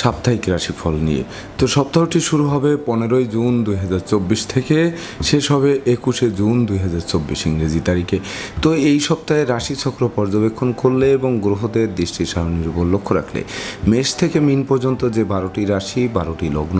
সাপ্তাহিক রাশিফল নিয়ে। তো সপ্তাহটি শুরু হবে পনেরোই জুন দুই হাজার চব্বিশ থেকে, শেষ হবে একুশে জুন দুই হাজার চব্বিশ ইংরেজি তারিখে। তো এই সপ্তাহে রাশিচক্র পর্যবেক্ষণ করলে এবং গ্রহদের দৃষ্টি সারণীর উপর লক্ষ্য রাখলে, মেষ থেকে মিন পর্যন্ত যে বারোটি রাশি, বারোটি লগ্ন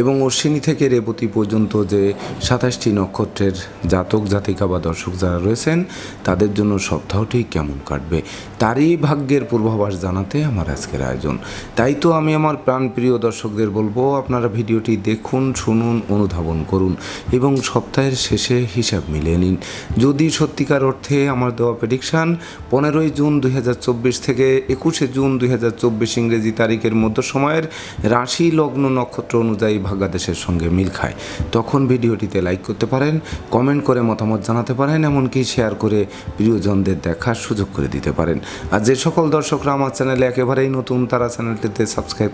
এবং অশ্বিনী থেকে রেবতী পর্যন্ত যে সাতাশটি নক্ষত্রের জাতক, জাতিকা বা দর্শক যারা রয়েছেন, তাদের জন্য সপ্তাহটি কেমন কাটবে, তারই ভাগ্যের পূর্বাভাস জানাতে আমার আজকের আয়োজন। তাই তো আমি আমার প্রাণপ্রিয় দর্শকদের বলব, আপনারা ভিডিওটি দেখুন, শুনুন, অনুধাবন করুন এবং সপ্তাহের শেষে হিসাব মিলিয়ে নিন। যদি সত্যিকার অর্থে আমার দেওয়া প্রেডিকশান পনেরোই জুন দুই হাজার চব্বিশ থেকে একুশে জুন দুই হাজার চব্বিশ ইংরেজি তারিখের মধ্য সময়ের রাশি লগ্ন নক্ষত্র অনুযায়ী ভাগ্যাদেশের সঙ্গে মিল খায়। তখন ভিডিওটিতে লাইক করতে পারেন কমেন্ট করে মতামত জানাতে পারেন, এমনকি শেয়ার করে প্রিয়জনদের দেখার সুযোগ করে দিতে পারেন। আর যে সকল দর্শকরা আমার চ্যানেলে একেবারেই নতুন, তারা চ্যানেলটিতে সাবস্ক্রাইব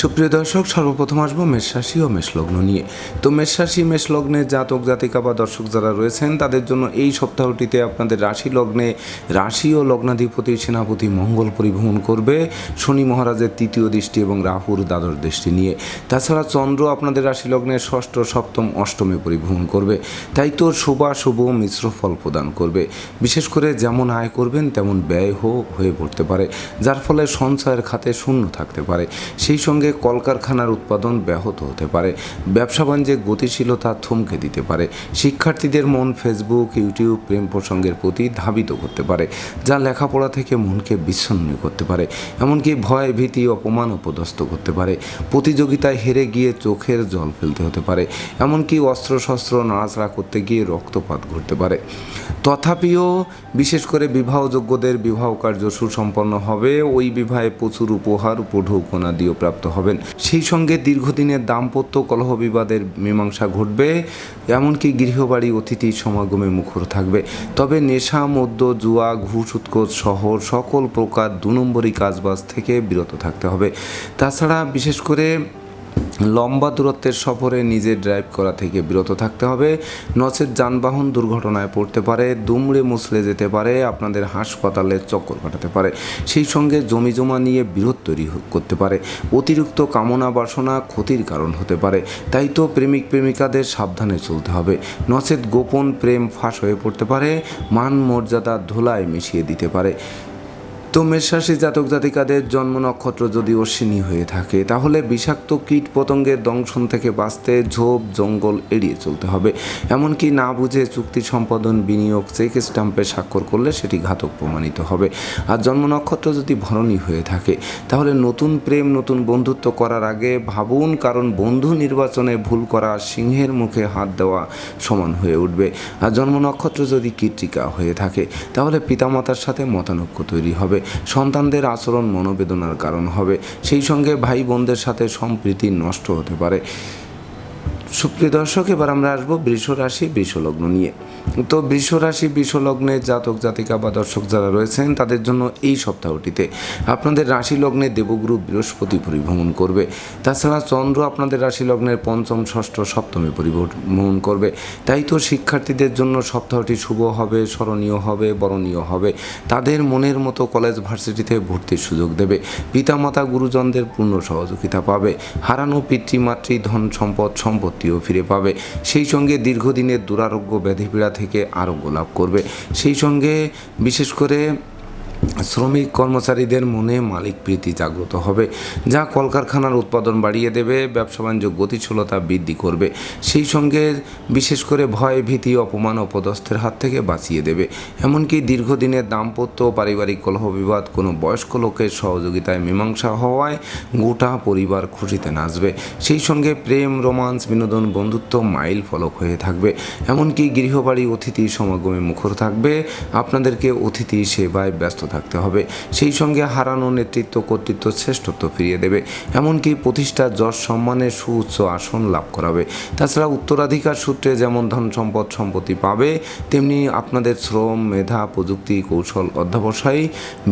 সুপ্রিয় দর্শক, সর্বপ্রথম আসব মেষ রাশি ও মেষ লগ্ন নিয়ে। তো মেষ রাশি মেষ লগ্নের জাতক, জাতিকা বা দর্শক যারা রয়েছেন, তাদের জন্য এই সপ্তাহটিতে আপনাদের রাশি লগ্নে রাশি ও লগ্নাধিপতি সেনাপতি মঙ্গল পরিভ্রমণ করবে। শনি মহারাজের তৃতীয় দৃষ্টি এবং রাহুর দ্বাদশ দৃষ্টি নিয়ে। তাছাড়া চন্দ্র আপনাদের রাশি লগ্নের ষষ্ঠ, সপ্তম, অষ্টমে পরিভ্রমণ করবে। তাই তো শুভা, শুভ মিশ্র ফল প্রদান করবে। বিশেষ করে যেমন আয় করবেন, তেমন ব্যয় হয়ে পড়তে পারে, যার ফলে সঞ্চয়ের খাতে শূন্য থাকতে পারে। সেই সঙ্গে কলকারখানার উৎপাদন ব্যাহত হতে পারে। ব্যবসা বাণিজ্যে গতিশীলতা থমকে দিতে পারে। শিক্ষার্থীদের মন ফেসবুক, ইউটিউব, প্রেম প্রসঙ্গের প্রতি ধাবিত করতে পারে, যা লেখাপড়া থেকে মনকে বিচ্ছন্ন করতে পারে। এমনকি ভয়, ভীতি, অপমান অপদস্থ করতে পারে। প্রতিযোগিতায় হেরে গিয়ে চোখের জল ফেলতে হতে পারে। এমনকি অস্ত্রশস্ত্র নাড়াচাড়া করতে গিয়ে রক্তপাত ঘটতে পারে। তথাপিও বিশেষ করে বিবাহযোগ্যদের বিবাহ কার্য সুসম্পন্ন হবে, ওই বিবাহে প্রচুর উপহার উপঢৌকনা দিয়েও প্রাপ্ত হবেন। সেই সঙ্গে দীর্ঘদিনের দাম্পত্য কলহ বিবাদের মীমাংসা ঘটবে, এমনকি গৃহবাড়ি অতিথি সমাগমে মুখর থাকবে। তবে নেশা, মদ্য, জুয়া, ঘুষ, উৎকোচ শহর সকল প্রকার দু নম্বরই কাজবাজ থেকে বিরত থাকতে হবে। তাছাড়া বিশেষ করে লম্বা দূরত্বের সফরে নিজে ড্রাইভ করা থেকে বিরত থাকতে হবে। নচেত যানবাহন দুর্ঘটনায় পড়তে পারে, দুমড়ে মুছড়ে যেতে পারে, আপনাদের হাসপাতালে চক্কর কাটাতে পারে। সেই সঙ্গে জমি জমা নিয়ে বিরোধ তৈরি করতে পারে। অতিরিক্ত কামনা বাসনা ক্ষতির কারণ হতে পারে। তাই তো প্রেমিক প্রেমিকাদের সাবধানে চলতে হবে। নচেত গোপন প্রেম ফাঁস হয়ে পড়তে পারে, মান মর্যাদা ধুলায় মিশিয়ে দিতে পারে। তো মেষরাশি জাতক জাতিকাদের জন্ম নক্ষত্র যদি অশ্বিনী হয়ে থাকে, তাহলে বিষাক্ত কীট পতঙ্গের দংশন থেকে বাঁচতে ঝোপ, জঙ্গল এড়িয়ে চলতে হবে। এমনকি না বুঝে চুক্তি সম্পাদন, বিনিয়োগ, চেক স্টাম্পে স্বাক্ষর করলে সেটি ঘাতক প্রমাণিত হবে। আর জন্ম নক্ষত্র যদি ভরণী হয়ে থাকে, তাহলে নতুন প্রেম, নতুন বন্ধুত্ব করার আগে ভাবুন, কারণ বন্ধু নির্বাচনে ভুল করা সিংহের মুখে হাত দেওয়া সমান হয়ে উঠবে। আর জন্ম নক্ষত্র যদি কীর্তিকা হয়ে থাকে, তাহলে পিতামাতার সাথে মতানৈক্য তৈরি হবে। সন্তানদের আচরণ মনোবেদনার কারণ হবে। সেই সঙ্গে ভাই বোনদের সাথে সম্প্রীতি নষ্ট হতে পারে। সুপ্রিয় দর্শক, এবার আমরা আসব বৃষ রাশি বৃষলগ্ন নিয়ে। তো বৃষ রাশি বৃষলগ্নের জাতক, জাতিকা বা দর্শক যারা রয়েছেন, তাদের জন্য এই সপ্তাহটিতে আপনাদের রাশি লগ্নে দেবগুরু বৃহস্পতি পরিভ্রমণ করবে। তাছাড়া চন্দ্র আপনাদের রাশি লগ্নের পঞ্চম, ষষ্ঠ, সপ্তমে পরিভ্রমণ করবে। তাই তো শিক্ষার্থীদের জন্য সপ্তাহটি শুভ হবে, স্মরণীয় হবে, বরণীয় হবে। তাদের মনের মতো কলেজ ভার্সিটিতে ভর্তির সুযোগ দেবে। পিতামাতা, গুরুজনদের পূর্ণ সহযোগিতা পাবে। হারানো পিতৃমাতৃ ধন সম্পদ সম্পত্তিও ফিরে পাবে। সেই সঙ্গে দীর্ঘদিনের দুরারোগ্য ব্যাধিপীড়া থেকে আরোগ্য লাভ করবে। সেই সঙ্গে বিশেষ করে শ্রমিক কর্মচারীদের মনে মালিক প্রীতি জাগ্রত হবে, যা কলকারখানার উৎপাদন বাড়িয়ে দেবে ব্যবসা বাণিজ্য গতিশীলতা বৃদ্ধি করবে, সেই সঙ্গে বিশেষ করে ভয়, ভীতি, অপমান, অপদস্থের হাত থেকে বাঁচিয়ে দেবে। এমনকি দীর্ঘদিনের দাম্পত্য পারিবারিক কলহ বিবাদ কোনো বয়স্ক লোকের সহযোগিতায় মীমাংসা হওয়ায় গোটা পরিবার খুশিতে নাচবে। সেই সঙ্গে প্রেম, রোমান্স, বিনোদন, বন্ধুত্ব মাইল ফলক হয়ে থাকবে। এমনকি গৃহবাড়ি অতিথি সমাগমে মুখর থাকবে। আপনাদেরকে অতিথি সেবায় ব্যস্ত থাকতে হবে। সেই সঙ্গে হারানো নেতৃত্ব কর্তৃত্ব শ্রেষ্ঠত্ব ফিরিয়ে দেবে। এমনকি প্রতিষ্ঠা যশ সম্মানের সুউচ্চ আসন লাভ করাবে। তাছাড়া উত্তরাধিকার সূত্রে যেমন ধন সম্পদ সম্পত্তি পাবে, তেমনি আপনাদের শ্রম, মেধা, প্রযুক্তি, কৌশল, অধ্যাবসায়,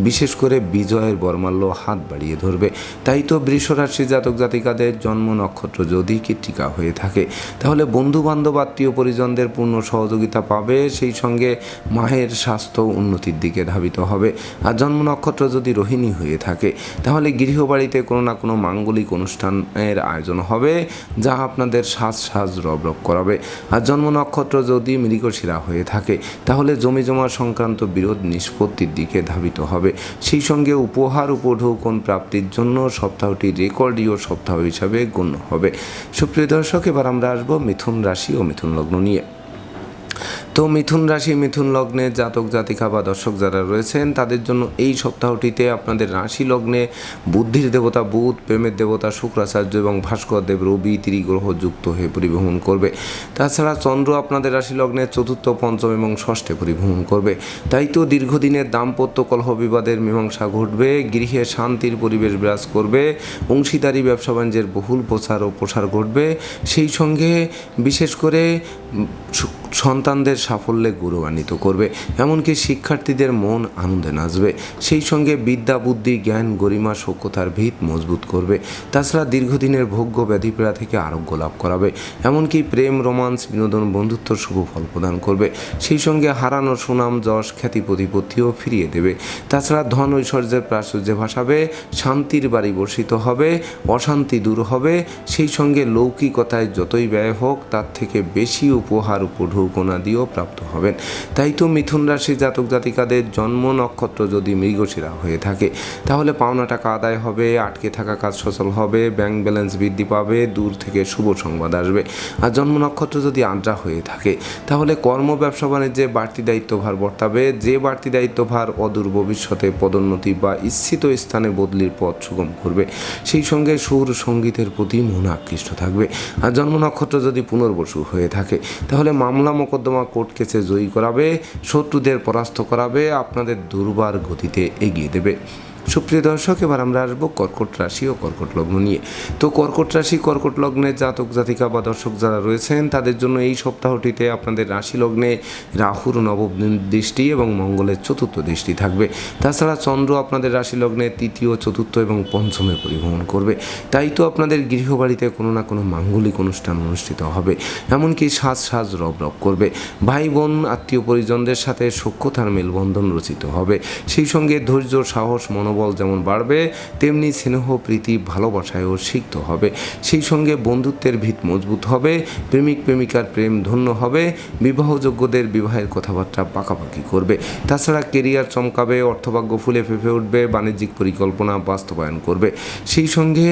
বিশেষ করে বিজয়ের বর্মাল্য হাত বাড়িয়ে ধরবে। তাই তো বৃষরাশি জাতক জাতিকাদের জন্ম নক্ষত্র যদি কীর্তিকা হয়ে থাকে, তাহলে বন্ধু বান্ধব আত্মীয় পরিজনদের পূর্ণ সহযোগিতা পাবে। সেই সঙ্গে মায়ের স্বাস্থ্য উন্নতির দিকে ধাবিত হবে। আর জন্ম নক্ষত্র যদি রোহিণী হয়ে থাকে, তাহলে গৃহবাড়িতে কোনো না কোনো মাঙ্গলিক অনুষ্ঠানের আয়োজন হবে, যা আপনাদের সাজ সাজ রব রব করাবে। আর জন্ম নক্ষত্র যদি মৃগশিরা হয়ে থাকে, তাহলে জমি জমা সংক্রান্ত বিরোধ নিষ্পত্তির দিকে ধাবিত হবে। সেই সঙ্গে উপহার উপঢৌকন প্রাপ্তির জন্য সপ্তাহটি রেকর্ডীয় সপ্তাহ হিসাবে গণ্য হবে। সুপ্রিয় দর্শক, এবার আমরা আসব মিথুন রাশি ও মিথুন লগ্ন নিয়ে। তো মিথুন রাশি, মিথুন লগ্নে জাতক, জাতিকা বা দর্শক যারা রয়েছেন, তাদের জন্য এই সপ্তাহটিতে আপনাদের রাশি লগ্নে বুদ্ধির দেবতা বুধ, প্রেমের দেবতা শুক্রাচার্য এবং ভাস্কর দেব, রবি, ত্রিগ্রহ যুক্ত হয়ে পরিভ্রমণ করবে। তাছাড়া চন্দ্র আপনাদের রাশি লগ্নে চতুর্থ, পঞ্চম এবং ষষ্ঠে পরিভ্রমণ করবে। তাই তো দীর্ঘদিনের দাম্পত্য কলহ বিবাদের মীমাংসা ঘটবে, গৃহে শান্তির পরিবেশ বিরাজ করবে, অংশীদারি, ব্যবসা বাণিজ্যের বহুল প্রচার ও প্রসার ঘটবে। সেই সঙ্গে বিশেষ করে সন্তানদের সাফল্যে গৌরবান্বিত করবে। এমনকি শিক্ষার্থীদের মন আনন্দে নাচবে। সেই সঙ্গে বিদ্যা, বুদ্ধি, জ্ঞান, গরিমা সক্ষতার ভিত মজবুত করবে। তাছাড়া দীর্ঘদিনের ভোগ্য ব্যাধিপীড়া থেকে আরোগ্য লাভ করাবে। এমনকি প্রেম, রোমান্স, বিনোদন বন্ধুত্ব শুভ ফল প্রদান করবে। সেই সঙ্গে হারানো সুনাম, যশ, খ্যাতি, প্রতিপত্তিও ফিরিয়ে দেবে। তাছাড়া ধন ঐশ্বর্যের প্রাচুর্যে ভাসাবে, শান্তির বাড়ি বর্ষিত হবে, অশান্তি দূর হবে। সেই সঙ্গে লৌকিকতায় যতই ব্যয় হোক, তার থেকে বেশি উপহার উপঢৌকনা দিয়েও প্রাপ্ত হবেন। তাই তো মিথুন রাশি জাতক জাতিকাদের জন্ম নক্ষত্র যদি মৃগশিরা হয়ে থাকে, তাহলে পাওনা টাকা আদায় হবে, আটকে থাকা কাজ সচল হবে ব্যাংক ব্যালেন্স বৃদ্ধি পাবে, দূর থেকে শুভ সংবাদ আসবে। আর জন্ম নক্ষত্র যদি আদ্রা হয়ে থাকে, তাহলে কর্ম, ব্যবসা, বাণিজ্যে বাড়তি দায়িত্বভার বর্তাবে। যে বাড়তি দায়িত্বভার অদূর ভবিষ্যতে পদোন্নতি বা ইচ্ছিত স্থানে বদলির পথ সুগম করবে, সেই সঙ্গে সুর সঙ্গীতের প্রতি মন আকৃষ্ট থাকবে। আর জন্ম নক্ষত্র যদি পুনর্বসু হয়ে থাকে, তাহলে মামলা, মোকদ্দমা কোর্ট কেসে জয়ী করাবে শত্রুদের পরাস্ত করাবে আপনাদের দুর্বার গতিতে এগিয়ে দেবে। সুপ্রিয় দর্শক, এবার আমরা আসব কর্কট রাশি ও কর্কট লগ্ন নিয়ে। তো কর্কট রাশি, কর্কট লগ্নের জাতক, জাতিকা বা দর্শক যারা রয়েছেন, তাদের জন্য এই সপ্তাহটিতে আপনাদের রাশি লগ্নে রাহুর নবম দৃষ্টি এবং মঙ্গলের চতুর্থ দৃষ্টি থাকবে। তাছাড়া চন্দ্র আপনাদের রাশি লগ্নে তৃতীয়, চতুর্থ এবং পঞ্চমে পরিভ্রমণ করবে। তাই তো আপনাদের গৃহবাড়িতে কোনো না কোনো মাঙ্গলিক অনুষ্ঠান অনুষ্ঠিত হবে। এমনকি সাজ সাজ রব রব করবে। ভাই বোন, আত্মীয় পরিজনদের সাথে সখ্যতার মেলবন্ধন রচিত হবে। সেই সঙ্গে ধৈর্য, সাহস, মনোবল যেমন বাড়বে, তেমনি স্নেহ, প্রীতি, ভালোবাসায়ও সিক্ত হবে। সেই সঙ্গে বন্ধুত্বের ভিত মজবুত হবে, প্রেমিক, প্রেমিকার প্রেম ধন্য হবে, বিবাহযোগ্যদের বিবাহের কথাবার্তা পাকাপাকি করবে। তাছাড়া কেরিয়ার চমকাবে, অর্থভাগ্য ফুলে ফেঁপে উঠবে, বাণিজ্যিক পরিকল্পনা বাস্তবায়ন করবে। সেই সঙ্গে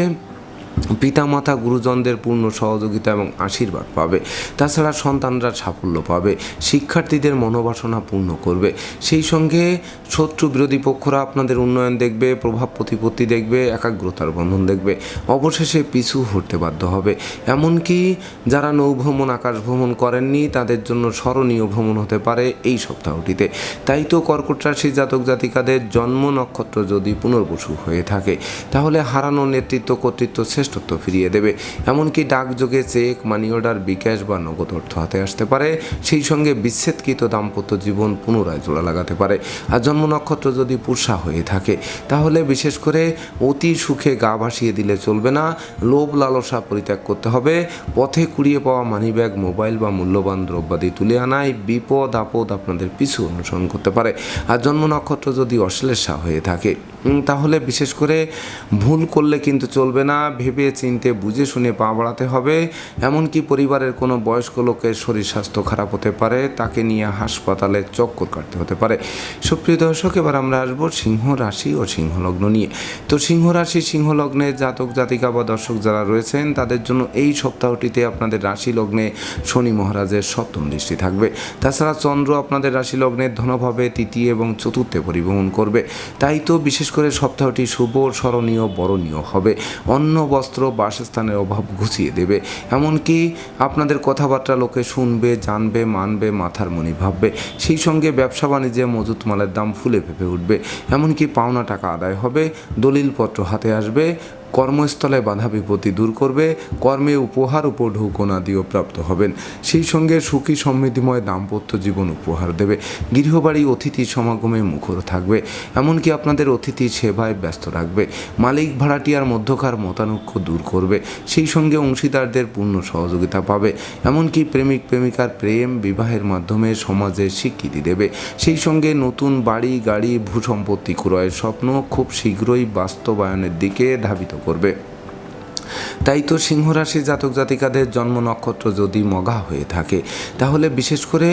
পিতামাতা গুরুজনদের পূর্ণ সহযোগিতা এবং আশীর্বাদ পাবে। তাছাড়া সন্তানরা সাফল্য পাবে। শিক্ষার্থীদের মনোবাসনা পূর্ণ করবে। সেই সঙ্গে শত্রু বিরোধী পক্ষরা আপনাদের উন্নয়ন দেখবে, প্রভাব প্রতিপত্তি দেখবে, একাগ্রতার বন্ধন দেখবে। অবশেষে পিছু হতে বাধ্য হবে। এমনকি যারা নৌভ্রমণ আকাশ ভ্রমণ করেননি, তাদের জন্য স্মরণীয় ভ্রমণ হতে পারে এই সপ্তাহটিতে। তাই তো কর্কট রাশি জাতক জাতিকাদের জন্ম নক্ষত্র যদি পুনর্বসু হয়ে থাকে, তাহলে হারানো নেতৃত্ব, কর্তৃত্ব শ্রেষ্ঠত্ব ফিরিয়ে দেবে। এমনকি ডাকযোগে চেক মানি অর্ডার বিকাশ বা নগদ অর্থ হাতে আসতে পারে। সেই সঙ্গে বিচ্ছেদকৃত দাম্পত্য জীবন পুনরায় জোড়া লাগাতে পারে। আর জন্ম নক্ষত্র যদি পুষা হয়ে থাকে, তাহলে বিশেষ করে অতি সুখে গা ভাসিয়ে দিলে চলবে না। লোভ লালসা পরিত্যাগ করতে হবে। পথে কুড়িয়ে পাওয়া মানিব্যাগ মোবাইল বা মূল্যবান দ্রব্যাদি তুলে আনায় বিপদ আপদ আপনাদের পিছু অনুসরণ করতে পারে। আর জন্ম নক্ষত্র যদি অশ্লেষা হয়ে থাকে তাহলে বিশেষ করে ভুল করলে কিন্তু চলবে না। ভেবে চিনতে, বুঝে শুনে পা বাড়াতে হবে। এমনকি পরিবারের কোনো বয়স্ক লোকের শরীর স্বাস্থ্য খারাপ হতে পারে, তাকে নিয়ে হাসপাতালে চক্কর কাটতে হতে পারে। সুপ্রিয় দর্শক, এবার আমরা আসব সিংহ রাশি ও সিংহ লগ্ন নিয়ে। তো সিংহ রাশি, সিংহ লগ্নের জাতক, জাতিকা বা দর্শক যারা রয়েছেন, তাদের জন্য এই সপ্তাহটিতে আপনাদের রাশি লগ্নে শনি মহারাজের সপ্তম দৃষ্টি থাকবে। তাছাড়া চন্দ্র আপনাদের রাশি লগ্নের ধনভাবে তৃতীয় এবং চতুর্থে পরিবহন করবে। তাই তো বিশেষ করে সপ্তাহটি শুভ, স্মরণীয়, বরণীয় হবে। অন্ন, বস্ত্র বাসস্থানের অভাব ঘুষিয়ে দেবে। এমনকি আপনাদের কথাবার্তা লোকে শুনবে, জানবে, মানবে, মাথার মনি ভাববে। সেই সঙ্গে ব্যবসা বাণিজ্যে মজুত মালের দাম ফুলে ফেপে উঠবে। এমনকি পাওনা টাকা আদায় হবে, দলিলপত্র হাতে আসবে কর্মস্থলে বাধা বিপত্তি দূর করবে, কর্মে উপহার উপঢৌকন আদিও প্রাপ্ত হবেন। সেই সঙ্গে সুখী সমৃদ্ধিময় দাম্পত্য জীবন উপহার দেবে। গৃহবাড়ি, অতিথি সমাগমে মুখর থাকবে। এমনকি আপনাদের অতিথি সেবায় ব্যস্ত রাখবে। মালিক ভাড়াটিয়ার মধ্যকার মতানৈক্য দূর করবে। সেই সঙ্গে অংশীদারদের পূর্ণ সহযোগিতা পাবে। এমনকি প্রেমিক, প্রেমিকার প্রেম বিবাহের মাধ্যমে সমাজে স্বীকৃতি দেবে। সেই সঙ্গে নতুন বাড়ি, গাড়ি, ভূসম্পত্তি ক্রয়ের স্বপ্ন খুব শীঘ্রই বাস্তবায়নের দিকে ধাবিত করবে। তাই তো সিংহরাশি জাতক জাতিকাদের জন্ম নক্ষত্র যদি মগা হয়ে থাকে, তাহলে বিশেষ করে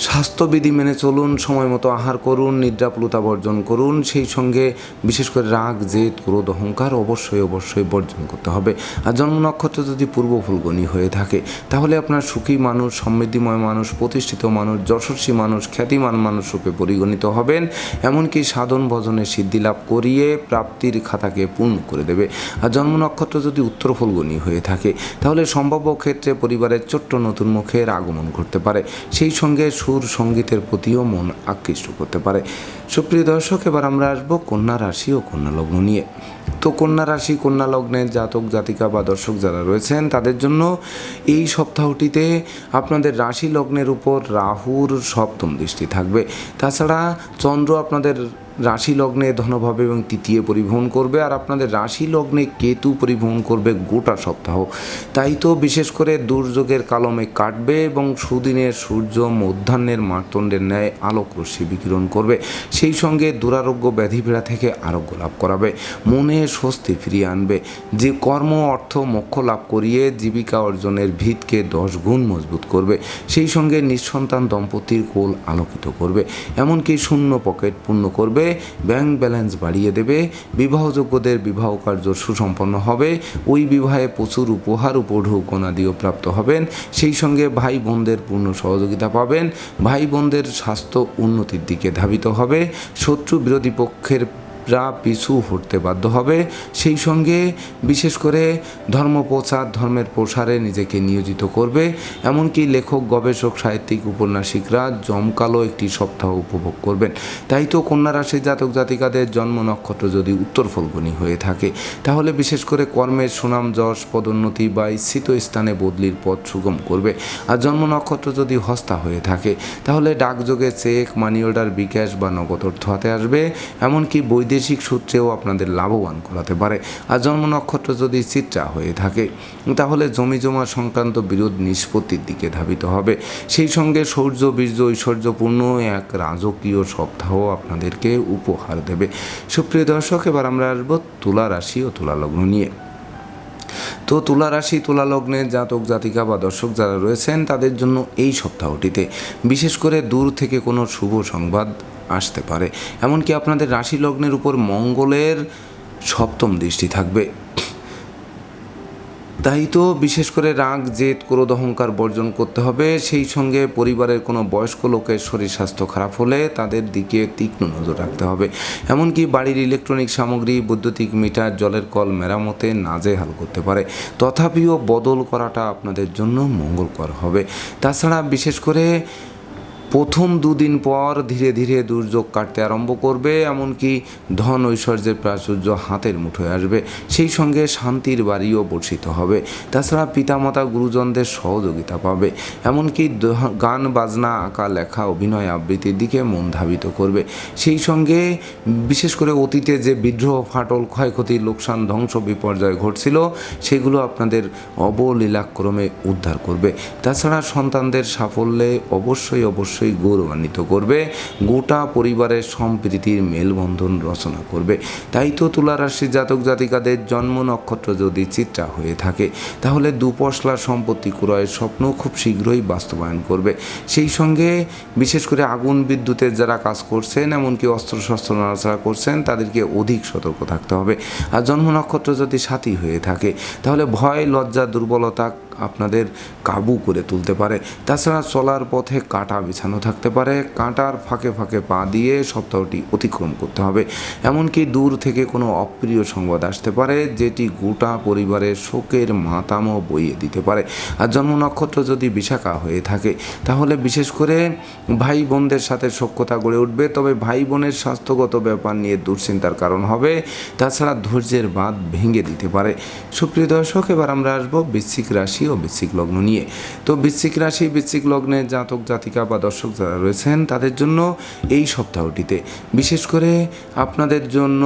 স্বাস্থ্যবিধি মেনে চলুন, সময় মতো আহার করুন নিদ্রাপ্লুতা বর্জন করুন, সেই সঙ্গে বিশেষ করে রাগ, জেদ, ক্রোধ, অহংকার অবশ্যই অবশ্যই বর্জন করতে হবে। আর জন্ম নক্ষত্র যদি পূর্ব ফুলগণী হয়ে থাকে, তাহলে আপনার সুখী মানুষ, সমৃদ্ধিময় মানুষ, প্রতিষ্ঠিত মানুষ, যশস্বী মানুষ, খ্যাতিমান মানুষ রূপে পরিগণিত হবেন। এমনকি সাধন ভজনে সিদ্ধি লাভ করিয়ে প্রাপ্তির খাতাকে পূর্ণ করে দেবে। আর জন্ম নক্ষত্র যদি উত্তর ফুলগণী হয়ে থাকে, তাহলে সম্ভাব্য ক্ষেত্রে পরিবারের ছোট্ট নতুন মুখের আগমন ঘটতে পারে। সেই সঙ্গে সুর সঙ্গীতের প্রতিও মন আকৃষ্ট করতে পারে। সুপ্রিয় দর্শক, এবার আমরা আসব কন্যা রাশি ও কন্যা লগ্ন নিয়ে। তো কন্যা রাশি, কন্যা লগ্নের জাতক, জাতিকা বা দর্শক যারা রয়েছেন, তাদের জন্য এই সপ্তাহটিতে আপনাদের রাশি লগ্নের উপর রাহুর সপ্তম দৃষ্টি থাকবে। তাছাড়া চন্দ্র আপনাদের রাশি লগ্নে ধনভাবে এবং তৃতীয় পরিবহন করবে। আর আপনাদের রাশি লগ্নে কেতু পরিবহন করবে গোটা সপ্তাহ। তাই তো বিশেষ করে দুর্যোগের কালমে কাটবে এবং সুদিনের সূর্য মধ্যাহ্নের মার্তণ্ডের ন্যায় আলোক রশ্মি বিকিরণ করবে। সেই সঙ্গে দুরারোগ্য ব্যাধিপীড়া থেকে আরোগ্য লাভ করাবে। মনে স্বস্তি ফিরিয়ে আনবে। যে কর্ম, অর্থ, মোক্ষ লাভ করিয়ে জীবিকা অর্জনের ভিতকে দশ গুণ মজবুত করবে। সেই সঙ্গে নিঃসন্তান দম্পতির কোল আলোকিত করবে। এমনকি শূন্য পকেট পূর্ণ করবে। ব্যাংক ব্যালেন্স বাড়িয়ে দেবে, বিবাহযোগ্যদের বিবাহ কার্য সুসম্পন্ন হবে, ওই বিবাহে প্রচুর উপহার উপঢৌকনাদিও প্রাপ্ত হবেন, সেই সঙ্গে ভাই বোনদের পূর্ণ সহযোগিতা পাবেন, ভাই বোনদের স্বাস্থ্য উন্নতির দিকে ধাবিত হবে, শত্রু বিরোধী পক্ষের রা পিছু হটতে বাধ্য হবে। সেই সঙ্গে বিশেষ করে ধর্ম প্রচার ধর্মের প্রসারে নিজেকে নিয়োজিত করবে। এমনকি লেখক, গবেষক, সাহিত্যিক, উপন্যাসিকরা জমকালো একটি সপ্তাহ উপভোগ করবেন। তাই তো কন্যা রাশির জাতক জাতিকাদের জন্ম নক্ষত্র যদি উত্তর ফলগুনি হয়ে থাকে, তাহলে বিশেষ করে কর্মের সুনাম, যশ, পদোন্নতি বা ইচ্ছিত স্থানে বদলির পথ সুগম করবে। আর জন্ম নক্ষত্র যদি হস্তা হয়ে থাকে, তাহলে ডাকযোগে চেক মানি অর্ডার বিকাশ বা নগদ অর্থ হাতে আসবে। এমনকি বৈদেশিক সূত্রেও আপনাদের লাভবান করাতে পারে। আর জন্ম নক্ষত্র যদি চিত্রা হয়ে থাকে, তাহলে জমি জমা সংক্রান্ত বিরোধ নিষ্পত্তির দিকে ধাবিত হবে। সেই সঙ্গে শৌর্য বীর্য, ঐশ্বর্যপূর্ণ এক রাজকীয় সপ্তাহ আপনাদেরকে উপহার দেবে। সুপ্রিয় দর্শক, এবার আমরা আসব তুলা রাশি ও তুলা লগ্ন নিয়ে। তো তুলা রাশি, তুলা লগ্নের জাতক, জাতিকা বা দর্শক যারা রয়েছেন, তাদের জন্য এই সপ্তাহটিতে বিশেষ করে দূর থেকে কোনো শুভ সংবাদ আসতে পারে। এমনকি আপনাদের রাশি লগ্নের উপর মঙ্গলের সপ্তম দৃষ্টি থাকবে। তাই তো বিশেষ করে রাগ, জেদ, ক্রোধ, অহংকার বর্জন করতে হবে। সেই সঙ্গে পরিবারের কোনো বয়স্ক লোকের শরীর স্বাস্থ্য খারাপ হলে তাদের দিকে তীক্ষ্ণ নজর রাখতে হবে। এমনকি বাড়ির ইলেকট্রনিক সামগ্রী, বৈদ্যুতিক মিটার, জলের কল মেরামতে নাজেহাল করতে পারে। তথাপিও বদল করাটা আপনাদের জন্য মঙ্গলকর হবে। তাছাড়া বিশেষ করে প্রথম দুদিন পর ধীরে ধীরে দুর্যোগ কাটতে আরম্ভ করবে, এমনকি ধন ঐশ্বর্যের প্রাচুর্য হাতের মুঠোয় আসবে। সেই সঙ্গে শান্তির বাড়িও বর্ষিত হবে। তাছাড়া পিতামাতা গুরুজনদের সহযোগিতা পাবে। এমনকি গান, বাজনা, আঁকা, লেখা, অভিনয় আবৃত্তির দিকে মন ধাবিত করবে। সেই সঙ্গে বিশেষ করে অতীতে যে বিদ্রোহ, ফাটল, ক্ষয়ক্ষতি, লোকসান, ধ্বংস, বিপর্যয় ঘটছিল, সেগুলো আপনাদের অবলীলাক্রমে উদ্ধার করবে। তাছাড়া সন্তানদের সাফল্যে অবশ্যই অবশ্যই গৌরবান্বিত করবে। গোটা পরিবারের সম্প্রীতির মেলবন্ধন রচনা করবে। তাই তো তুলা রাশির জাতক জাতিকাদের জন্ম নক্ষত্র যদি চিত্রা হয়ে থাকে, তাহলে দুপশলা সম্পত্তি ক্রয়ের স্বপ্ন খুব শীঘ্রই বাস্তবায়ন করবে। সেই সঙ্গে বিশেষ করে আগুন বিদ্যুতের যারা কাজ করছেন, এমনকি অস্ত্রশস্ত্র নাড়াচাড়া করছেন, তাদেরকে অধিক সতর্ক থাকতে হবে। আর জন্ম নক্ষত্র যদি সাথী হয়ে থাকে, তাহলে ভয়, লজ্জা, দুর্বলতা আপনাদের কাবু করে তুলতে পারে। তাছাড়া চলার পথে কাঁটা বিছানো থাকতে পারে। কাঁটার ফাঁকে ফাঁকে পা দিয়ে সপ্তাহটি অতিক্রম করতে হবে। এমনকি দূর থেকে কোনো অপ্রিয় সংবাদ আসতে পারে, যেটি গোটা পরিবারের শোকের মাতামো বইয়ে দিতে পারে। আর জন্ম নক্ষত্র যদি বিশাখা হয়ে থাকে, তাহলে বিশেষ করে ভাই বোনদের সাথে সখ্যতা গড়ে উঠবে। তবে ভাই বোনের স্বাস্থ্যগত ব্যাপার নিয়ে দুশ্চিন্তার কারণ হবে। তাছাড়া ধৈর্যের বাঁধ ভেঙে দিতে পারে। সুপ্রিয় দর্শক, এবার আমরা আসব বৃশ্চিক রাশি ও বৃশ্চিক লগ্ন নিয়ে। তো বৃশ্চিক রাশি, বৃশ্চিক লগ্নে জাতক, জাতিকা বা দর্শক যারা রয়েছেন, তাদের জন্য এই সপ্তাহটিতে। বিশেষ করে আপনাদের জন্য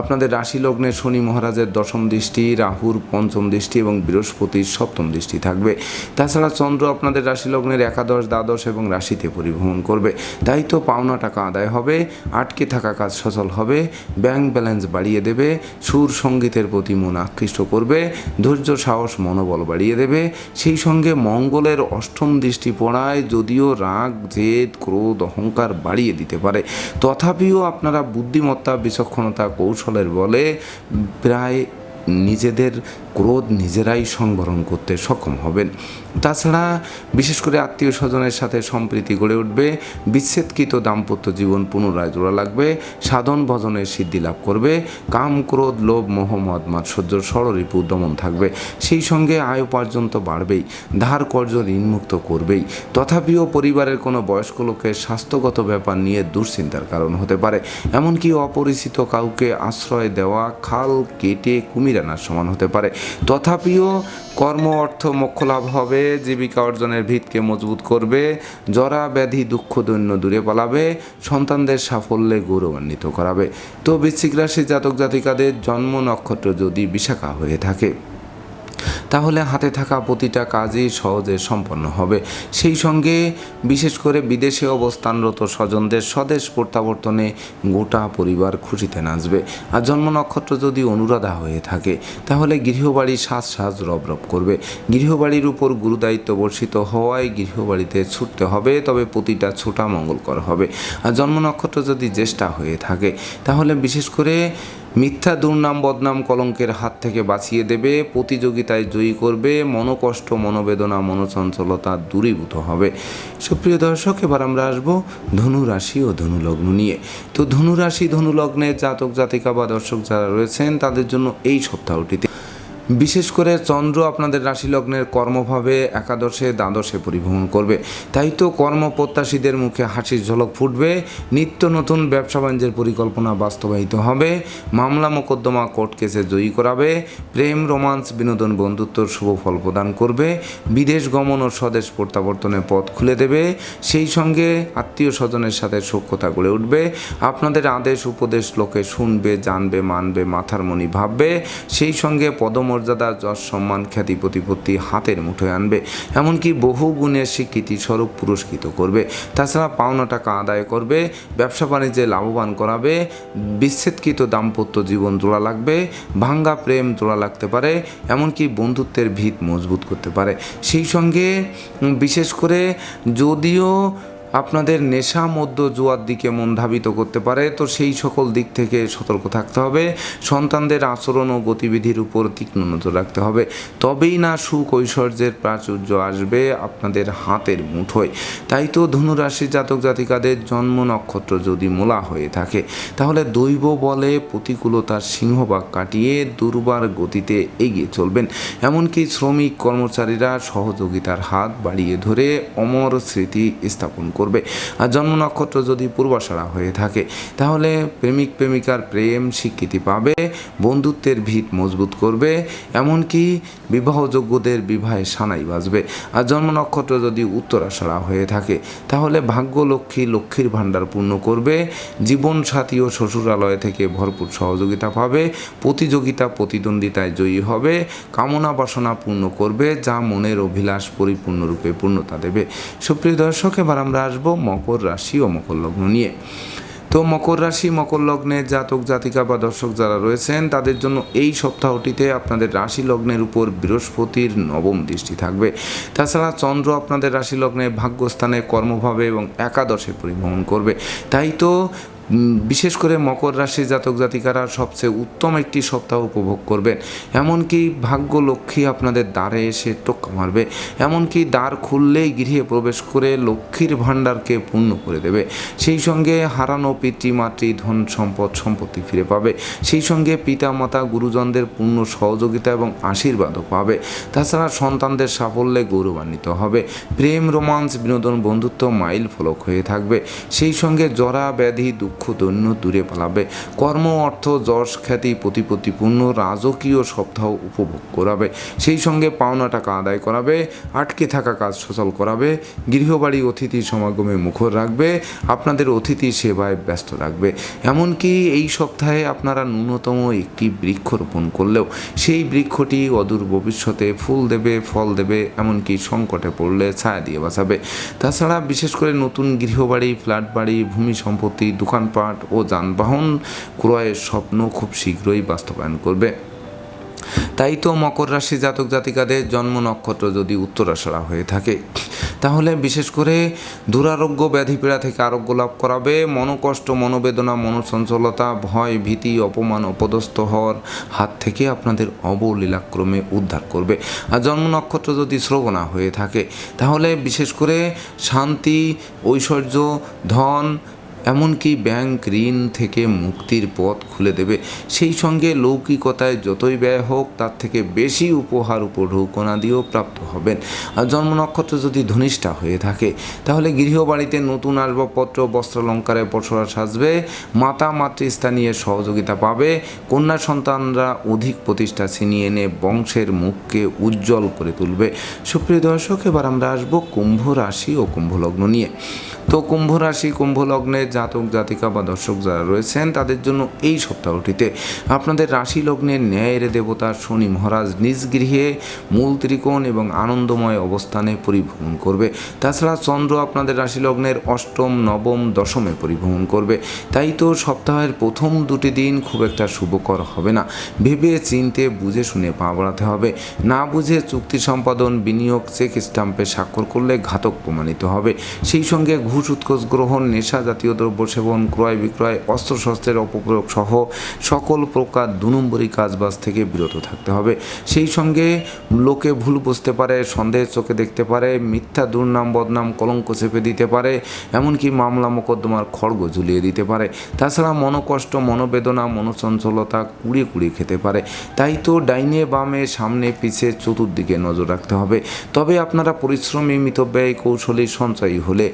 আপনাদের রাশি লগ্নে শনি মহারাজের দশম দৃষ্টি, রাহুর পঞ্চম দৃষ্টি এবং বৃহস্পতির সপ্তম দৃষ্টি থাকবে। তাছাড়া চন্দ্র আপনাদের রাশি লগ্নের একাদশ, দ্বাদশ এবং রাশিতে পরিভ্রমণ করবে। তাই তো পাওনা টাকা আদায় হবে, আটকে থাকা কাজ সচল হবে ব্যাংক ব্যালেন্স বাড়িয়ে দেবে, সুর সঙ্গীতের প্রতি মন আকৃষ্ট করবে, ধৈর্য, সাহস, মনোবল বাড়িয়ে দেবে। সেই সঙ্গে মঙ্গলের অষ্টম দৃষ্টি পড়ায় যদিও রাগ, জেদ, ক্রোধ, অহংকার বাড়িয়ে দিতে পারে। তথাপিও আপনারা বুদ্ধিমত্তা, বিচক্ষণতা কৌশলের বলে প্রায় নিজেদের ক্রোধ নিজেরাই সংবরণ করতে সক্ষম হবেন। তাছাড়া বিশেষ করে আত্মীয় স্বজনের সাথে সম্প্রীতি গড়ে উঠবে, বিচ্ছেদকৃত দাম্পত্য জীবন পুনরায় জোড়া লাগবে, সাধন ভজনের সিদ্ধি লাভ করবে, কাম, ক্রোধ, লোভ, মোহ, মদ মাৎসর্য ষড়রিপু দমন থাকবে। সেই সঙ্গে আয় উপার্জন তো বাড়বেই, ধার কর্য ঋণমুক্ত করবেই। তথাপিও পরিবারের কোনো বয়স্ক লোকের স্বাস্থ্যগত ব্যাপার নিয়ে দুশ্চিন্তার কারণ হতে পারে। এমনকি অপরিচিত কাউকে আশ্রয় দেওয়া, খাল কেটে কুমির আনার সমান হতে পারে। তথাপিও কর্ম, অর্থ, মোক্ষ লাভ হবে, জীবিকা অর্জনের ভিতকে মজবুত করবে, জরা ব্যাধি, দুঃখ, দৈন্য দূরে পালাবে, সন্তানদের সাফল্যে গৌরবান্বিত করাবে। তো বৃশ্চিক রাশি জাতক জাতিকাদের জন্ম নক্ষত্র যদি বিশাখা হয়ে থাকে। তাহলে হাতে থাকা প্রতিটা কাজই সহজে সম্পন্ন হবে। সেই সঙ্গে বিশেষ করে বিদেশে অবস্থানরত স্বজনদের স্বদেশ প্রত্যাবর্তনে গোটা পরিবার খুশিতে নাচবে। আর জন্ম নক্ষত্র যদি অনুরাধা হয়ে থাকে, তাহলে গৃহবাড়ি সাজ সাজ রব রব করবে। গৃহবাড়ির উপর গুরুদায়িত্ব বর্ষিত হওয়ায় গৃহবাড়িতে ছুটতে হবে, তবে প্রতিটা ছোটা মঙ্গলকর হবে। আর জন্ম নক্ষত্র যদি জ্যেষ্ঠা হয়ে থাকে, তাহলে বিশেষ করে মিথ্যা দুর্নাম বদনাম কলঙ্কের হাত থেকে বাঁচিয়ে দেবে, প্রতিযোগিতায় জয়ী করবে, মনোকষ্ট, মনোবেদনা, মনোচঞ্চলতা দূরীভূত হবে। সুপ্রিয় দর্শক, এবার আমরা আসব ধনু রাশি ও ধনুলগ্ন নিয়ে। তো ধনু রাশি ধনু লগ্নের জাতক জাতিকা বা দর্শক যারা রয়েছেন, তাদের জন্য এই সপ্তাহটিতে বিশেষ করে চন্দ্র আপনাদের রাশি লগ্নের কর্মভাবে একাদশে, দ্বাদশে পরিভ্রমণ করবে। তাই তো কর্মপ্রত্যাশীদের মুখে হাসির ঝলক ফুটবে। নিত্য নতুন ব্যবসা বাণিজ্যের পরিকল্পনা বাস্তবায়িত হবে। মামলা মোকদ্দমা কোর্ট কেসে জয়ী করাবে। প্রেম, রোমান্স, বিনোদন, বন্ধুত্বর শুভ ফল প্রদান করবে। বিদেশ গমন ও স্বদেশ প্রত্যাবর্তনে পথ খুলে দেবে। সেই সঙ্গে আত্মীয় স্বজনের সাথে সখ্যতা গড়ে উঠবে। আপনাদের আদেশ, উপদেশ, লোকে শুনবে, জানবে, মানবে, মাথার মনি ভাববে। সেই সঙ্গে পদমর্যাদা যশ, সম্মান, খ্যাতি, প্রতিপত্তি হাতের মুঠোয় আনবে। এমনকি বহু গুণের স্বীকৃতি স্বরূপ পুরস্কৃত করবে। তাছাড়া পাওনা টাকা আদায় করবে, ব্যবসা বাণিজ্যে লাভবান করাবে, বিচ্ছেদকৃত দাম্পত্য জীবন জোড়া লাগবে, ভাঙ্গা প্রেম জোড়া লাগতে পারে, এমনকি বন্ধুত্বের ভিত মজবুত করতে পারে। সেই সঙ্গে বিশেষ করে যদিও আপনাদের নেশা মধ্য জুয়ার দিকে মন ধাবিত করতে পারে, তো সেই সকল দিক থেকে সতর্ক থাকতে হবে। সন্তানদের আচরণ ও গতিবিধির উপর তীক্ষ্ণ নজর রাখতে হবে। তবেই না সুখ ঐশ্বর্যের প্রাচুর্য আসবে আপনাদের হাতের মুঠোয়। তাই তো ধনুরাশি জাতক জাতিকাদের জন্ম নক্ষত্র যদি মোলা হয়ে থাকে, তাহলে দৈব বলে প্রতিকূলতার সিংহবাগ কাটিয়ে দুর্বার গতিতে এগিয়ে চলবেন। এমনকি শ্রমিক কর্মচারীরা সহযোগিতার হাত বাড়িয়ে ধরে অমর স্মৃতি স্থাপন করবে আর জন্ম নক্ষত্র যদি পূর্বাশারা হয়ে থাকে, তাহলে প্রেমিক প্রেমিকার প্রেম স্বীকৃতি পাবে, বন্ধুত্বের ভিত মজবুত করবে, এমনকি বিবাহযোগ্যদের বিবাহে সানাই বাজবে। আর জন্ম নক্ষত্র যদি উত্তরাশারা হয়ে থাকে, তাহলে ভাগ্য লক্ষ্মী লক্ষ্মীর ভাণ্ডার পূর্ণ করবে জীবন সাথী ও শ্বশুরালয় থেকে ভরপুর সহযোগিতা পাবে, প্রতিযোগিতা প্রতিদ্বন্দ্বিতায় জয়ী হবে, কামনা বাসনা পূর্ণ করবে, যা মনের অভিলাষ পরিপূর্ণরূপে পূর্ণতা দেবে। সুপ্রিয় দর্শক, এবার আমরা আসব মকর রাশি ও মকর লগ্ন নিয়ে। তো মকর রাশি, মকর লগ্নে জাতক, জাতিকা বা দর্শক যারা রয়েছেন, তাদের জন্য এই সপ্তাহটিতে আপনাদের রাশি লগ্নের উপর বৃহস্পতির নবম দৃষ্টি থাকবে। তাছাড়া চন্দ্র আপনাদের রাশি লগ্নে ভাগ্যস্থানে কর্মভাবে এবং একাদশে পরিভ্রমণ করবে। তাই তো বিশেষ করে মকর রাশির জাতক জাতিকারা সবচেয়ে উত্তম একটি সপ্তাহ উপভোগ করবেন। এমনকি ভাগ্য লক্ষ্মী আপনাদের দ্বারে এসে টোক্কা মারবে। এমনকি দ্বার খুললেই গৃহে প্রবেশ করে লক্ষ্মীর ভাণ্ডারকে পূর্ণ করে দেবে। সেই সঙ্গে হারানো পিতৃমাতৃ ধন সম্পদ, সম্পত্তি ফিরে পাবে। সেই সঙ্গে পিতা মাতা গুরুজনদের পূর্ণ সহযোগিতা এবং আশীর্বাদও পাবে। তাছাড়া সন্তানদের সাফল্যে গৌরবান্বিত হবে। প্রেম রোমান্স বিনোদন, বন্ধুত্ব মাইল ফলক হয়ে থাকবে। সেই সঙ্গে জরা, ব্যাধি, দুঃখ দৈন্য দূরে পালাবে। কর্ম, অর্থ, যশ, খ্যাতি, প্রতিপত্তিপূর্ণ, রাজকীয় সপ্তাহ উপভোগ করাবে। সেই সঙ্গে পাওনা টাকা আদায় করাবে, আটকে থাকা কাজ সচল করাবে, গৃহবাড়ি অতিথি সমাগমে মুখর রাখবে, আপনাদের অতিথি সেবায় ব্যস্ত রাখবে। এমনকি এই সপ্তাহে আপনারা ন্যূনতম একটি বৃক্ষ রোপণ করলেও সেই বৃক্ষটি অদূর ভবিষ্যতে ফুল দেবে, ফল দেবে, এমনকি সংকটে পড়লে ছায়া দিয়ে বাঁচাবে। তাছাড়া বিশেষ করে নতুন গৃহবাড়ি, ফ্ল্যাট বাড়ি, ভূমি সম্পত্তি দোকানপাট ও যানবাহন ক্রয়ের স্বপ্ন খুব শীঘ্রই বাস্তবায়ন করবে। তাই তো মকর রাশি জাতক জাতিকাদের জন্ম নক্ষত্র যদি উত্তরাষাঢ়া হয়ে থাকে, তাহলে বিশেষ করে দুরারোগ্য ব্যাধি পীড়া থেকে আরোগ্য লাভ করাবে। মনোকষ্ট, মনোবেদনা, মনোচঞ্চলতা, ভয়, ভীতি, অপমান, অপদস্থ হওয়ার হাত থেকে আপনাদের অবলীলাক্রমে উদ্ধার করবে। আর জন্ম নক্ষত্র যদি শ্রবণা হয়ে থাকে, তাহলে বিশেষ করে শান্তি, ঐশ্বর্য, ধন এমনকি ব্যাংক ঋণ থেকে মুক্তির পথ খুলে দেবে। সেই সঙ্গে লৌকিকতায় যতই ব্যয় হোক, তার থেকে বেশি উপহার উপঢৌকনা দিয়েও প্রাপ্ত হবেন। আর জন্ম নক্ষত্র যদি ধনিষ্ঠা হয়ে থাকে, তাহলে গৃহবাড়িতে নতুন আসবাবপত্র, বস্ত্রালঙ্কারে পসরা সাজবে, মাতা মাতৃস্থানীয় সহযোগিতা পাবে, কন্যা সন্তানরা অধিক প্রতিষ্ঠা ছিনিয়ে এনে বংশের মুখকে উজ্জ্বল করে তুলবে। সুপ্রিয় দর্শক, এবার আমরা আসব কুম্ভ রাশি ও কুম্ভ লগ্ন নিয়ে। তো কুম্ভ রাশি, কুম্ভ লগ্নের জাতক, জাতিকা বা দর্শক যারা রয়েছেন, তাদের জন্য এই সপ্তাহটিতে আপনাদের রাশি লগ্নের ন্যায়ের দেবতা শনি মহারাজ নিজ গৃহে মূল ত্রিকোণ এবং আনন্দময় অবস্থানে পরিভ্রমণ করবে। তাছাড়া চন্দ্র আপনাদের রাশি লগ্নের অষ্টম, নবম, দশমে পরিভ্রমণ করবে। তাই তো সপ্তাহের প্রথম দুটি দিন খুব একটা শুভকর হবে না। ভেবে চিনতে, বুঝে শুনে পা বাড়াতে হবে। না বুঝে চুক্তি সম্পাদন, বিনিয়োগ, চেক স্টাম্পে স্বাক্ষর করলে ঘাতক প্রমাণিত হবে। সেই সঙ্গে ঘুষ উৎকোষ গ্রহণ, নেশা জাতীয় দ্রব্য সেবন, ক্রয় বিক্রয়, অস্ত্রশস্ত্রের অপপ্রয়োগ সহ সকল প্রকার দু নম্বরী কাজবাজ থেকে বিরত থাকতে হবে। সেই সঙ্গে লোকে ভুল বুঝতে পারে, সন্দেহের চোখে দেখতে পারে, মিথ্যা দুর্নাম, বদনাম, কলঙ্ক চেপে দিতে পারে, এমনকি মামলা মোকদ্দমার খড়গ ঝুলিয়ে দিতে পারে। তাছাড়া মনোকষ্ট, মনোবেদনা, মনোচঞ্চলতা কুড়িয়ে কুড়িয়ে খেতে পারে। তাই তো ডাইনে বামে, সামনে পিছে চতুর্দিকে নজর রাখতে হবে। তবে আপনারা পরিশ্রমী, মিতব্যয়, কৌশলী, সঞ্চয়ী হলে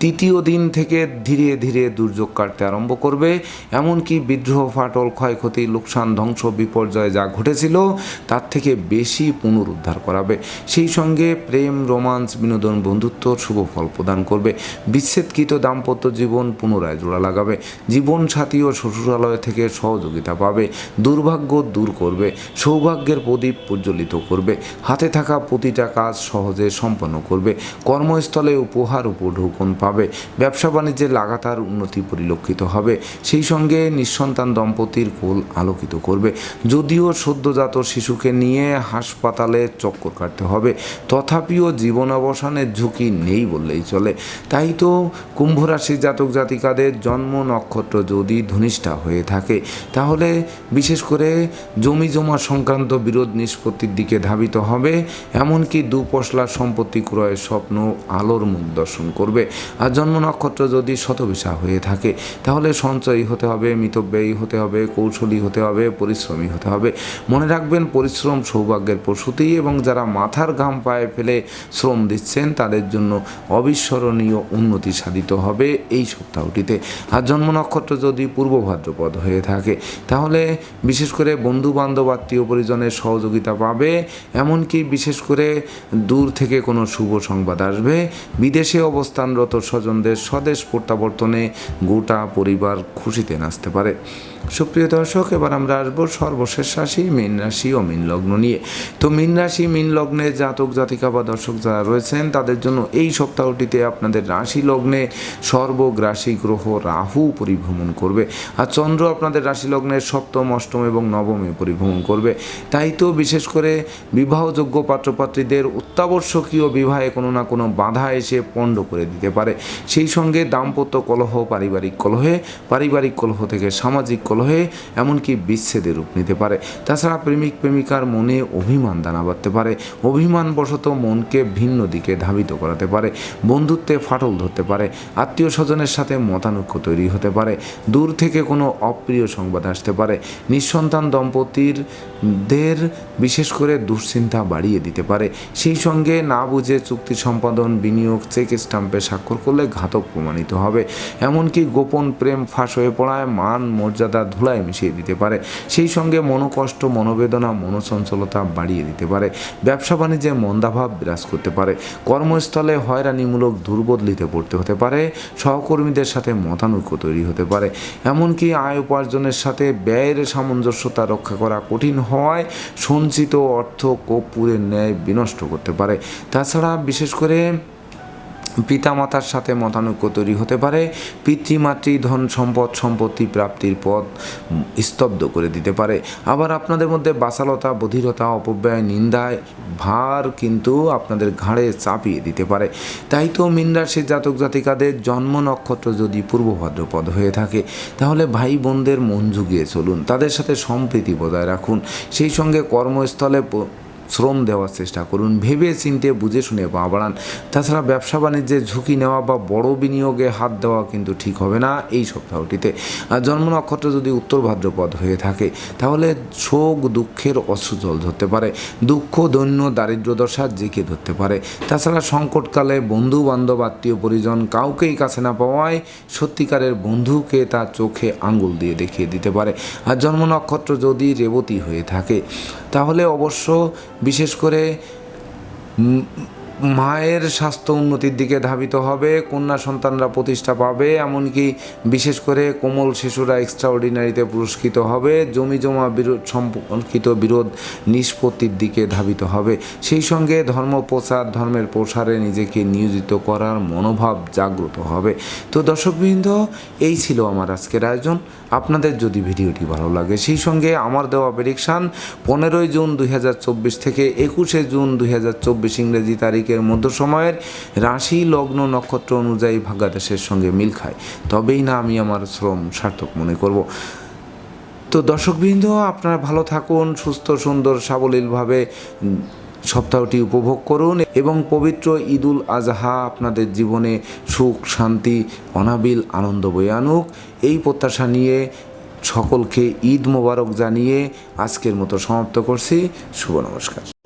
তৃতীয় দিন থেকে ধীরে ধীরে দুর্যোগ কাটতে আরম্ভ করবে। এমনকি বিদ্রোহ, ফাটল, ক্ষয়ক্ষতি, লোকসান, ধ্বংস, বিপর্যয় যা ঘটেছিল, তার থেকে বেশি পুনরুদ্ধার করাবে। সেই সঙ্গে প্রেম রোমান্স বিনোদন বন্ধুত্ব শুভ ফল প্রদান করবে। বিচ্ছেদকৃত দাম্পত্য জীবন পুনরায় জোড়া লাগাবে। জীবন সাথী ও শ্বশুরালয় থেকে সহযোগিতা পাবে। দুর্ভাগ্য দূর করবে। সৌভাগ্যের প্রদীপ প্রজ্বলিত করবে। হাতে থাকা প্রতিটা কাজ সহজে সম্পন্ন করবে। কর্মস্থলে উপহার উপঢৌকন পাবে। ব্যবসা বাণিজ্যে লাগাতার উন্নতি পরিলক্ষিত হবে। সেই সঙ্গে নিঃসন্তান দম্পতির কোল আলোকিত করবে। যদিও সদ্যজাত শিশুকে নিয়ে হাসপাতালে চক্কর কাটতে হবে, তথাপিও জীবন অবসানের ঝুঁকি নেই বললেই চলে। তাই তো কুম্ভ রাশির জাতক জাতিকাদের জন্ম নক্ষত্র যদি ধনিষ্ঠা হয়ে থাকে, তাহলে বিশেষ করে জমি জমা সংক্রান্ত বিরোধ নিষ্পত্তির দিকে ধাবিত হবে। এমনকি দুপশলা সম্পত্তি ক্রয়ের স্বপ্ন আলোর মুখ দর্শন করবে। আর জন্ম নক্ষত্র যদি শতবিশা হয়ে থাকে, তাহলে সঞ্চয়ী হতে হবে, মিতব্যয়ী হতে হবে, কৌশলী হতে হবে, পরিশ্রমী হতে হবে। মনে রাখবেন, পরিশ্রম সৌভাগ্যের প্রসূতি এবং যারা মাথার ঘাম পায়ে ফেলে শ্রম দিচ্ছেন, তাদের জন্য অবিস্মরণীয় উন্নতি সাধিত হবে এই সপ্তাহটিতে। আর জন্ম নক্ষত্র যদি পূর্ব ভাদ্রপদ হয়ে থাকে, তাহলে বিশেষ করে বন্ধু বান্ধব আত্মীয় পরিজনের সহযোগিতা পাবে। এমনকি বিশেষ করে দূর থেকে কোনো শুভ সংবাদ আসবে। বিদেশে অবস্থানরত স্বজনদের স্বদেশ প্রত্যাবর্তনে গোটা পরিবার খুশিতে নাচতে পারে। সুপ্রিয় দর্শক, এবার আমরা আসব সর্বশেষ রাশি, মীন রাশি ও মীন লগ্ন নিয়ে। তো মীন রাশি, মীন লগ্নে জাতক, জাতিকা বা দর্শক যারা রয়েছেন, তাদের জন্য এই সপ্তাহটিতে আপনাদের রাশি লগ্নে সর্বগ্রাসী গ্রহ রাহু পরিভ্রমণ করবে। আর চন্দ্র আপনাদের রাশি লগ্নের সপ্তম, অষ্টম এবং নবমে পরিভ্রমণ করবে। তাই তো বিশেষ করে বিবাহযোগ্য পাত্রপাত্রীদের অত্যাবশ্যকীয় বিবাহে কোনো না কোনো বাধা এসে পণ্ড করে দিতে পারে। সেই সঙ্গে দাম্পত্য কলহ, পারিবারিক কলহে, পারিবারিক কলহ থেকে সামাজিক কলহে, এমনকি বিচ্ছেদের রূপ নিতে পারে। তাছাড়া প্রেমিক প্রেমিকার মনে অভিমান দানা বাঁধতে পারে। অভিমানবশত মনকে ভিন্ন দিকে ধাবিত করাতে পারে। বন্ধুত্বে ফাটল ধরতে পারে। আত্মীয় স্বজনের সাথে মতানৈক্য তৈরি হতে পারে। দূর থেকে কোনো অপ্রিয় সংবাদ আসতে পারে। নিঃসন্তান দম্পতির দের বিশেষ করে দুশ্চিন্তা বাড়িয়ে দিতে পারে। সেই সঙ্গে না বুঝে চুক্তি সম্পাদন, বিনিয়োগ, চেক স্টাম্পে স্বাক্ষর করলে ঘাতক প্রমাণিত হবে। এমনকি গোপন প্রেম ফাঁস হয়ে পড়ায় মান, মর্যাদা ধুলায় মিশিয়ে দিতে পারে। সেই সঙ্গে মনোকষ্ট, মনোবেদনা, মনোচঞ্চলতা বাড়িয়ে দিতে পারে। ব্যবসা বাণিজ্যে মন্দাভাব বিরাজ করতে পারে। কর্মস্থলে হয়রানিমূলক দুর্বদলিতে পড়তে হতে পারে। সহকর্মীদের সাথে মতানৈক্য তৈরি হতে পারে। এমনকি আয় উপার্জনের সাথে ব্যয়ের সামঞ্জস্যতা রক্ষা করা কঠিন হওয়ায় সঞ্চিত অর্থ কর্পূরের ন্যায় বিনষ্ট করতে পারে। তাছাড়া বিশেষ করে পিতামাতার সাথে মতানৈক্য তৈরি হতে পারে, পিতৃমাতৃ ধন সম্পদ, সম্পত্তি প্রাপ্তির পথ স্তব্ধ করে দিতে পারে। আবার আপনাদের মধ্যে বাসালতা, বধিরতা, অপব্যয়, নিন্দায় ভার কিন্তু আপনাদের ঘাড়ে চাপিয়ে দিতে পারে। তাই তো মীন রাশির জাতক জাতিকাদের জন্ম নক্ষত্র যদি পূর্ব ভাদ্রপদ হয়ে থাকে, তাহলে ভাই বোনদের মন জুগিয়ে চলুন, তাদের সাথে সম্প্রীতি বজায় রাখুন। সেই সঙ্গে কর্মস্থলে শ্রম দেওয়ার চেষ্টা করুন। ভেবে চিনতে, বুঝে শুনে পা বাড়ান। তাছাড়া ব্যবসা বাণিজ্যে ঝুঁকি নেওয়া বা বড় বিনিয়োগে হাত দেওয়া কিন্তু ঠিক হবে না এই সপ্তাহটিতে। জন্ম নক্ষত্র যদি উত্তর ভাদ্রপদ হয়ে থাকে, তাহলে শোক, দুঃখের অশ্রু ধরতে পারে। দুঃখ, দৈন্য দারিদ্র দশা জেঁকে ধরতে পারে। তাছাড়া সংকটকালে বন্ধু বান্ধব আত্মীয়, পরিজন কাউকেই কাছে না পাওয়ায় সত্যিকারের বন্ধুকে তার চোখে আঙ্গুল দিয়ে দেখিয়ে দিতে পারে। আর জন্ম নক্ষত্র যদি রেবতী হয়ে থাকে তাহলে অবশ্য বিশেষ করে মায়ের স্বাস্থ্য উন্নতির দিকে ধাবিত হবে, কন্যা সন্তানরা প্রতিষ্ঠা পাবে, এমনকি বিশেষ করে কোমল শিশুরা এক্সট্রাঅর্ডিনারিতে পুরস্কৃত হবে, জমি জমা বিরোধ, সম্পর্কিত বিরোধ নিষ্পত্তির দিকে ধাবিত হবে। সেই সঙ্গে ধর্ম প্রচার, ধর্মের প্রসারে নিজেকে নিয়োজিত করার মনোভাব জাগ্রত হবে। তো দর্শকবৃন্দ, এই ছিল আমার আজকের আয়োজন। আপনাদের যদি ভিডিওটি ভালো লাগে, সেই সঙ্গে আমার দেওয়া প্রেডিকশান পনেরোই জুন দুই হাজার চব্বিশ থেকে একুশে জুন দুই হাজার চব্বিশ ইংরেজি তারিখের মধ্য সময়ের রাশি লগ্ন নক্ষত্র অনুযায়ী ভাগ্যাদেশের সঙ্গে মিল খায়। তবেই না আমি আমার শ্রম সার্থক মনে করব। তো দর্শকবৃন্দ, আপনারা ভালো থাকুন, সুস্থ, সুন্দর, সাবলীলভাবে সপ্তাহটি উপভোগ করুন এবং পবিত্র ঈদুল আজহা আপনাদের জীবনে সুখ, শান্তি, অনাবিল আনন্দ বয়ে আনুক। এই প্রত্যাশা নিয়ে সকলকে ঈদ মোবারক জানিয়ে আজকের মতো সমাপ্ত করছি। শুভ নমস্কার।